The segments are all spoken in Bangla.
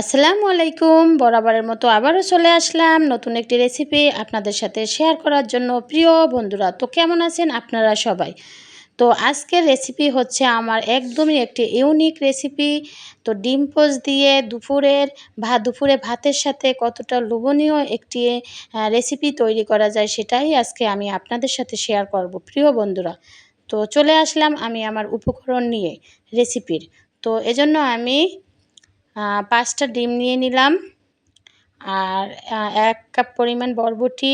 আসসালামু আলাইকুম। বরাবরের মতো আবারও চলে আসলাম নতুন একটি রেসিপি আপনাদের সাথে শেয়ার করার জন্য। প্রিয় বন্ধুরা, তো কেমন আছেন আপনারা সবাই? তো আজকের রেসিপি হচ্ছে আমার একদমই একটি ইউনিক রেসিপি তো ডিম পোচ দিয়ে দুপুরের ভাত দুপুরে ভাতের সাথে কতটা লোভনীয় একটি রেসিপি তৈরি করা যায় সেটাই আজকে আমি আপনাদের সাথে শেয়ার করব। প্রিয় বন্ধুরা, তো চলে আসলাম আমি আমার উপকরণ নিয়ে রেসিপির তো এজন্য আমি পাঁচটা ডিম নিয়ে নিলাম। আর এক কাপ পরিমাণ বরবটি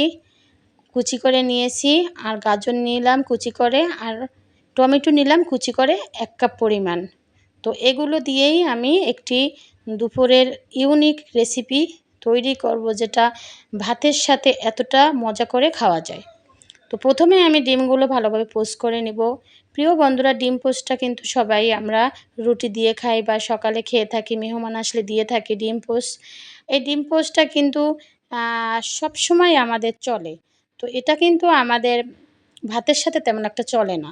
কুচি করে নিয়েছি। আর গাজর নিলাম কুচি করে। আর টমেটো নিলাম কুচি করে এক কাপ পরিমাণ। তো এগুলো দিয়েই আমি একটি দুপুরের ইউনিক রেসিপি তৈরি করব, যেটা ভাতের সাথে এতটা মজা করে খাওয়া যায়। তো প্রথমে আমি ডিমগুলো ভালোভাবে পোস্ট করে নেব। প্রিয় বন্ধুরা, ডিম পোস্টটা কিন্তু সবাই আমরা রুটি দিয়ে খাই বা সকালে খেয়ে থাকি, মেহমান আসলে দিয়ে থাকি ডিম পোস্ট। এই ডিম পোস্টটা কিন্তু সব সময় আমাদের চলে। তো এটা কিন্তু আমাদের ভাতের সাথে তেমন একটা চলে না।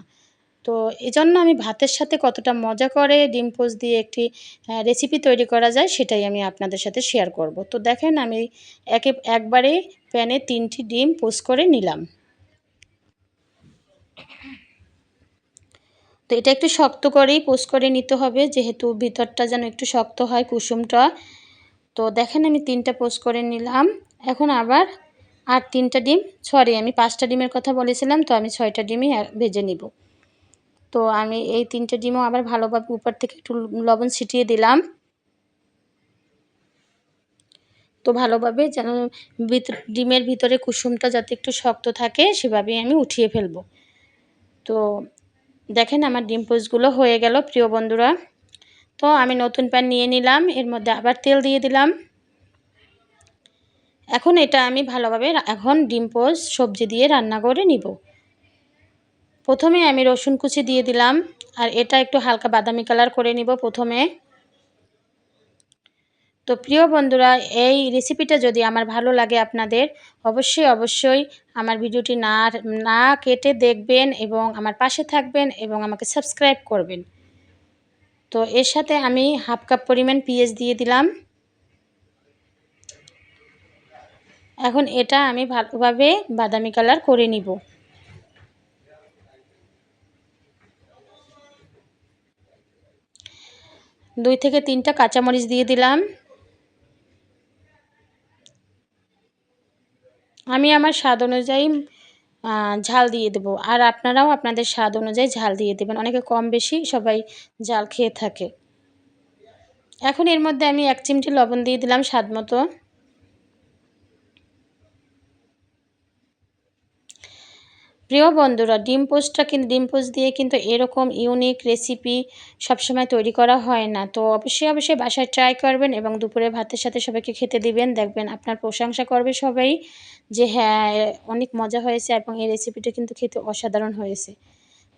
তো এই জন্য আমি ভাতের সাথে কতটা মজা করে ডিম পোস্ট দিয়ে একটি রেসিপি তৈরি করা যায় সেটাই আমি আপনাদের সাথে শেয়ার করব। তো দেখেন আমি একে, একবারে প্যানে তিনটি ডিম পোস্ট করে নিলাম। তো এটা একটু শক্ত করেই পোস্ট করে নিতে হবে, যেহেতু ভিতরটা যেন একটু শক্ত হয় কুসুমটা। তো দেখেন আমি তিনটা পোস্ট করে নিলাম। এখন আবার আর তিনটা ডিম, সরি আমি পাঁচটা ডিমের কথা বলেছিলাম, তো আমি ছয়টা ডিমই ভেজে নিব। তো আমি এই তিনটে ডিমও আবার ভালোভাবে উপর থেকে একটু লবণ ছিটিয়ে দিলাম। তো ভালোভাবে যেন ডিমের ভিতরে কুসুমটা যাতে একটু শক্ত থাকে, সেভাবেই আমি উঠিয়ে ফেলব। তো দেখেন আমার ডিম হয়ে গেল, প্রিয় বন্ধুরা। তো আমি নতুন প্যান নিয়ে নিলাম, এর মধ্যে আবার তেল দিয়ে দিলাম। এখন এটা আমি ভালোভাবে এখন ডিম সবজি দিয়ে রান্না করে নিব। প্রথমে আমি রসুন কুচি দিয়ে দিলাম, আর এটা একটু হালকা বাদামি কালার করে নিব প্রথমে। তো প্রিয় বন্ধুরা, এই রেসিপিটা যদি আমার ভালো লাগে আপনাদের, অবশ্যই অবশ্যই আমার ভিডিওটি না না কেটে দেখবেন এবং আমার পাশে থাকবেন এবং আমাকে সাবস্ক্রাইব করবেন। তো এর সাথে আমি হাফ কাপ পরিমাণ পিঁয়াজ দিয়ে দিলাম। এখন এটা আমি ভালোভাবে বাদামি কালার করে নিব। দুই থেকে তিনটা কাঁচামরিচ দিয়ে দিলাম। আমি আমার স্বাদ অনুযায়ী ঝাল দিয়ে দেবো। আর আপনারাও আপনাদের স্বাদ অনুযায়ী ঝাল দিয়ে দেবেন। অনেকে কম বেশি সবাই ঝাল খেয়ে থাকে। এখন এর মধ্যে আমি এক চিমটি লবণ দিয়ে দিলাম স্বাদ মতো। প্রিয় বন্ধুরা, ডিম পোস্টটা কিন্তু ডিম পোস্ট দিয়ে কিন্তু এরকম ইউনিক রেসিপি সবসময় তৈরি করা হয় না। তো অবশ্যই অবশ্যই বাসায় ট্রাই করবেন এবং দুপুরে ভাতের সাথে সবাইকে খেতে দিবেন। দেখবেন আপনার প্রশংসা করবে সবাই যে হ্যাঁ অনেক মজা হয়েছে এবং এই রেসিপিটা কিন্তু খেতে অসাধারণ হয়েছে।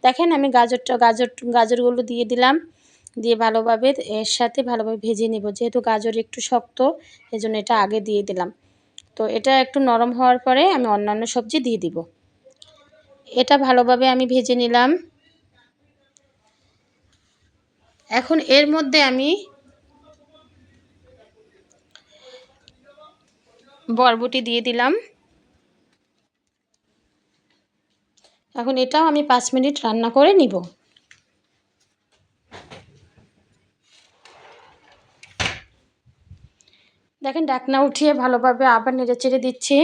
দেখেন আমি গাজরটা, গাজর, গাজরগুলো দিয়ে দিলাম। দিয়ে ভালোভাবে এর সাথে ভালোভাবে ভেজে নিব। যেহেতু গাজর একটু শক্ত, এজন্য এটা আগে দিয়ে দিলাম। তো এটা একটু নরম হওয়ার পরে আমি অন্যান্য সবজি দিয়ে দিব। এটা ভালোভাবে আমি ভেজে নিলাম। এখন এর মধ্যে আমি বরবটি দিয়ে দিলাম। এখন এটাও আমি পাঁচ মিনিট রান্না করে নিব। দেখেন ডাকনা উঠিয়ে ভালোভাবে আবার নেড়ে চেড়ে দিচ্ছি।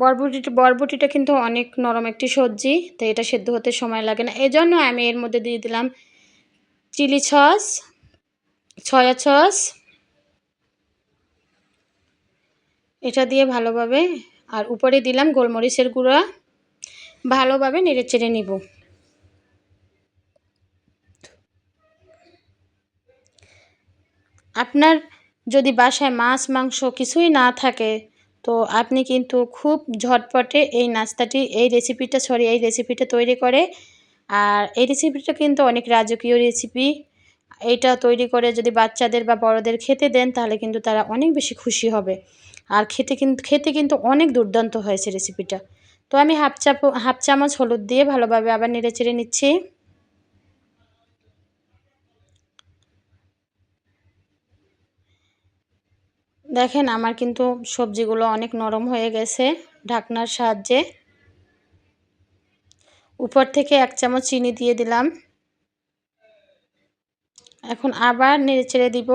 বরবটিটা বরবটিটা কিন্তু অনেক নরম একটি সবজি, তো এটা সেদ্ধ হতে সময় লাগে না। এজন্য আমি এর মধ্যে দিয়ে দিলাম চিলি সস ছয়া সস। এটা দিয়ে ভালোভাবে, আর উপরে দিলাম গোলমরিচের গুঁড়া। ভালোভাবে নেড়ে চেড়ে নিব। আপনার যদি বাসায় মাছ, মাংস কিছুই না থাকে তো আপনি কিন্তু খুব ঝটপটে এই নাস্তাটি, এই রেসিপিটা সরি এই রেসিপিটা তৈরি করে। আর এই রেসিপিটা কিন্তু অনেক রাজকীয় রেসিপি এইটা তৈরি করে যদি বাচ্চাদের বা বড়দের খেতে দেন, তাহলে কিন্তু তারা অনেক বেশি খুশি হবে। আর খেতে কিন্তু খেতে কিন্তু অনেক দুর্দান্ত হয়েছে রেসিপিটা তো আমি হাফ চাপ, হাফ চামচ হলুদ দিয়ে ভালোভাবে আবার নেড়ে চেড়ে নিচ্ছি। দেখেন আমার কিন্তু সবজিগুলো অনেক নরম হয়ে গেছে ঢাকনার সাহায্যে। উপর থেকে এক চামচ চিনি দিয়ে দিলাম। এখন আবার নেড়ে চেড়ে দিব।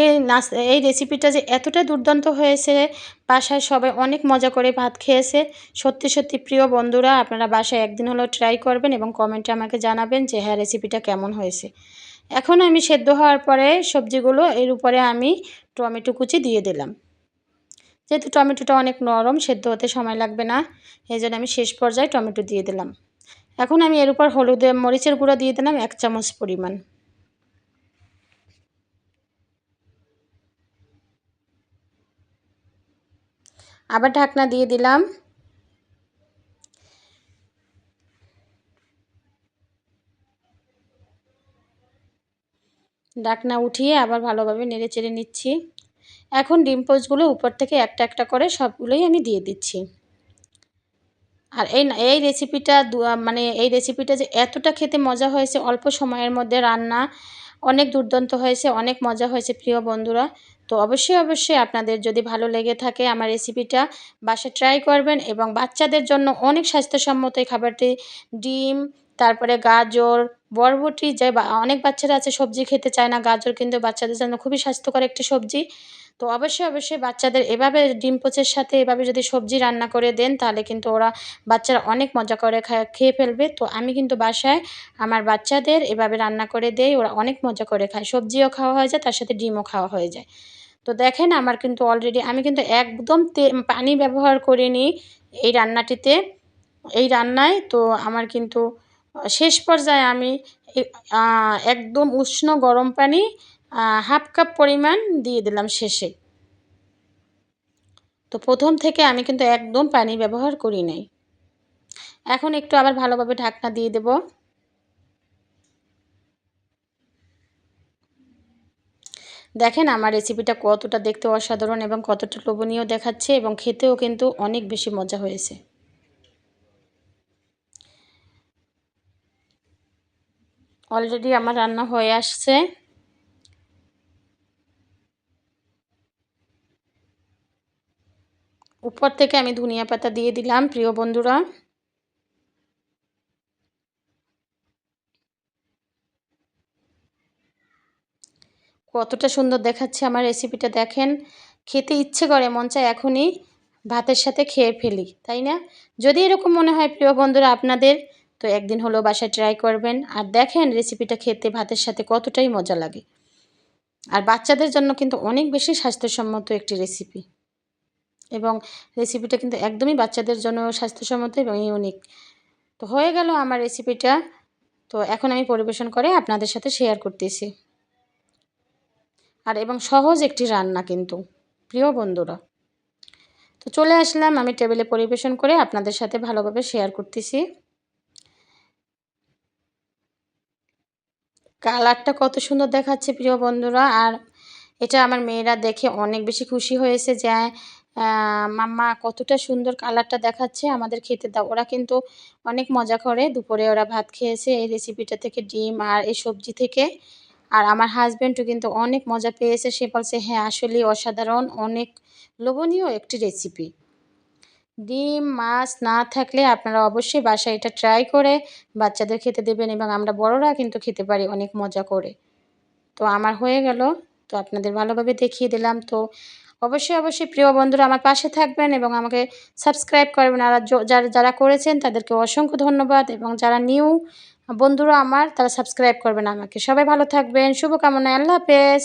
এই নাচ এই রেসিপিটা যে এতটা দুর্দান্ত হয়েছে, বাসায় সবাই অনেক মজা করে ভাত খেয়েছে। সত্যি সত্যি প্রিয় বন্ধুরা, আপনারা বাসায় একদিন হলেও ট্রাই করবেন এবং কমেন্টে আমাকে জানাবেন যে হ্যাঁ রেসিপিটা কেমন হয়েছে। এখন আমি সেদ্ধ হওয়ার পরে সবজিগুলো, এর উপরে আমি টমেটো কুচি দিয়ে দিলাম। যেহেতু টমেটোটা অনেক নরম, সেদ্ধ হতে সময় লাগবে না, এই জন্য আমি শেষ পর্যায়ে টমেটো দিয়ে দিলাম। এখন আমি এর উপর হলুদে, মরিচের গুঁড়ো দিয়ে দিলাম এক চামচ পরিমাণ। আবার ঢাকনা দিয়ে দিলাম। ঢাকনা উঠিয়ে আবার ভালোভাবে নেড়ে চেড়ে নিচ্ছি। এখন ডিম পোচগুলো উপর থেকে একটা একটা করে সবগুলোই আমি দিয়ে দিচ্ছি। আর এই এই রেসিপিটা মানে এই রেসিপিটা যে এতটা খেতে মজা হয়েছে অল্প সময়ের মধ্যে রান্না অনেক দুর্দান্ত হয়েছে, অনেক মজা হয়েছে প্রিয় বন্ধুরা। তো অবশ্যই অবশ্যই আপনাদের যদি ভালো লেগে থাকে আমার রেসিপিটা বাসা ট্রাই করবেন এবং বাচ্চাদের জন্য অনেক স্বাস্থ্যসম্মত এই খাবারটি। ডিম, তারপরে গাজর, বরবটি যে অনেক বাচ্চারা আছে সবজি খেতে চায় না, গাজর কিন্তু বাচ্চাদের জন্য খুবই স্বাস্থ্যকর একটি সবজি। তো অবশ্যই অবশ্যই বাচ্চাদের এভাবে ডিম পোচের সাথে এভাবে যদি সবজি রান্না করে দেন, তাহলে কিন্তু ওরা বাচ্চারা অনেক মজা করে খেয়ে ফেলবে। তো আমি কিন্তু বাসায় আমার বাচ্চাদের এভাবে রান্না করে দেই, ওরা অনেক মজা করে খায়। সবজিও খাওয়া হয়ে যায়, তার সাথে ডিমও খাওয়া হয়ে যায়। তো দেখেন আমার কিন্তু অলরেডি আমি কিন্তু একদম পানি ব্যবহার করিনি এই রান্নাটিতে। এই রান্নায় তো আমার কিন্তু শেষ পর্যায়ে আমি একদম উষ্ণ গরম পানি হাফ কাপ পরিমাণ দিয়ে দিলাম শেষে। তো প্রথম থেকে আমি কিন্তু একদম পানি ব্যবহার করি নাই। এখন একটু আবার ভালোভাবে ঢাকনা দিয়ে দেব। দেখেন আমার রেসিপিটা কতটা দেখতে অসাধারণ এবং কতটা লোভনীয় দেখাচ্ছে এবং খেতেও কিন্তু অনেক বেশি মজা হয়েছে। অলরেডি আমার রান্না হয়ে আসছে। উপর থেকে আমি ধনিয়া পাতা দিয়ে দিলাম, প্রিয় বন্ধুরা। কতটা সুন্দর দেখাচ্ছে আমার রেসিপিটা দেখেন। খেতে ইচ্ছে করে, মন চায় এখনই ভাতের সাথে খেয়ে ফেলি, তাই না? যদি এরকম মনে হয়, প্রিয় বন্ধুরা, আপনাদের, তো একদিন হলো বাসায় ট্রাই করবেন। আর দেখেন রেসিপিটা খেতে ভাতের সাথে কতটাই মজা লাগে। আর বাচ্চাদের জন্য কিন্তু অনেক বেশি স্বাস্থ্যসম্মত একটি রেসিপি এবং রেসিপিটা কিন্তু একদমই বাচ্চাদের জন্য স্বাস্থ্যসম্মত এবং ইউনিক তো হয়ে গেল আমার রেসিপিটা তো এখন আমি পরিবেশন করে আপনাদের সাথে শেয়ার করতেছি। আর এবং সহজ একটি রান্না কিন্তু, প্রিয় বন্ধুরা। তো চলে আসলাম আমি টেবিলে পরিবেশন করে আপনাদের সাথে ভালোভাবে শেয়ার করতেছি। কালারটা কত সুন্দর দেখাচ্ছে, প্রিয় বন্ধুরা। আর এটা আমার মেয়েরা দেখে অনেক বেশি খুশি হয়েছে যে মাম্মা কতটা সুন্দর কালারটা দেখাচ্ছে আমাদের খেতে দাও। ওরা কিন্তু অনেক মজা করে। দুপুরে ওরা ভাত খেয়েছে এই রেসিপিটা থেকে ডিম আর এই সবজি থেকে। আর আমার হাজব্যান্ডও কিন্তু অনেক মজা পেয়েছে। সে বলছে হ্যাঁ আসলেই অসাধারণ, অনেক লোভনীয় একটি রেসিপি ডিম, মাছ না থাকলে আপনারা অবশ্যই বাসায় এটা ট্রাই করে বাচ্চাদের খেতে দেবেন এবং আমরা বড়রা কিন্তু খেতে পারি অনেক মজা করে। তো আমার হয়ে গেল। তো আপনাদের ভালোভাবে দেখিয়ে দিলাম। তো অবশ্যই অবশ্যই প্রিয় বন্ধুরা আমার পাশে থাকবেন এবং আমাকে সাবস্ক্রাইব করবেন। আর যারা যারা করেছেন তাদেরকে অসংখ্য ধন্যবাদ এবং যারা নিউ বন্ধুরা আমার তারা সাবস্ক্রাইব করবেন আমাকে। সবাই ভালো থাকবেন, শুভকামনায় আল্লাহ হাফেজ।